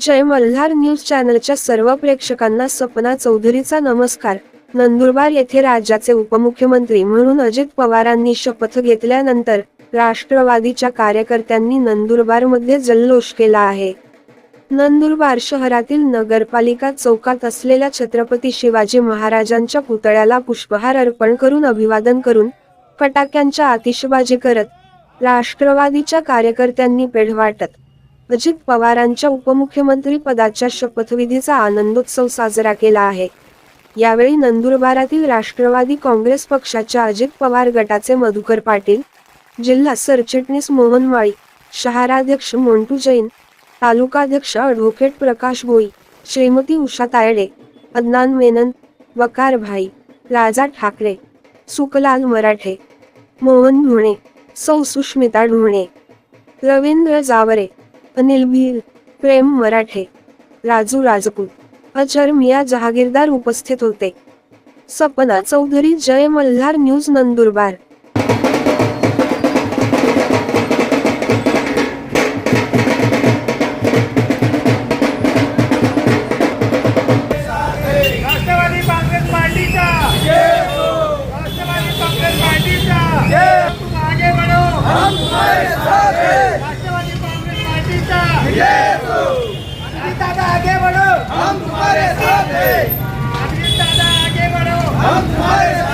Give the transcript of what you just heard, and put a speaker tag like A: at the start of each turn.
A: जय Malhar news चॅनलच्या सर्व प्रेक्षकांना सपना चौधरीचा नमस्कार. नंदुरबार येथे राज्याचे उपमुख्यमंत्री म्हणून अजित पवारांनी शपथ घेतल्यानंतर राष्ट्रवादीच्या कार्यकर्त्यांनी नंदुरबारमध्ये जल्लोष केला आहे. नंदुरबार शहरातील नगरपालिका चौकात असलेल्या छत्रपती शिवाजी महाराजांच्या पुतळ्याला पुष्पहार अर्पण करून अभिवादन करून फटाक्यांच्या आतिषबाजी करत राष्ट्रवादीच्या कार्यकर्त्यांनी पेढ वाटत अजित पवारांच्या उपमुख्यमंत्री पदाच्या शपथविधीचा आनंदोत्सव साजरा केला आहे. यावेळी नंदुरबारातील राष्ट्रवादी काँग्रेस पक्षाच्या अजित पवार गटाचे मधुकर पाटील जिल्हा सरचिटणीस मोहन माळी शहराध्यक्ष मोंटू जैन तालुकाध्यक्ष ॲडव्होकेट प्रकाश भोई श्रीमती उषा तायडे अदनान मेनन वकार भाई राजा ठाकरे सुकलाल मराठे मोहन ढुणे सौ सुष्मिता ढुणे रवींद्र जावरे अनिल भील प्रेम मराठे राजू राजपूत अजर मिया जहागीरदार उपस्थित होते. सपना चौधरी जय मल्हार न्यूज नंदुरबार. ها؟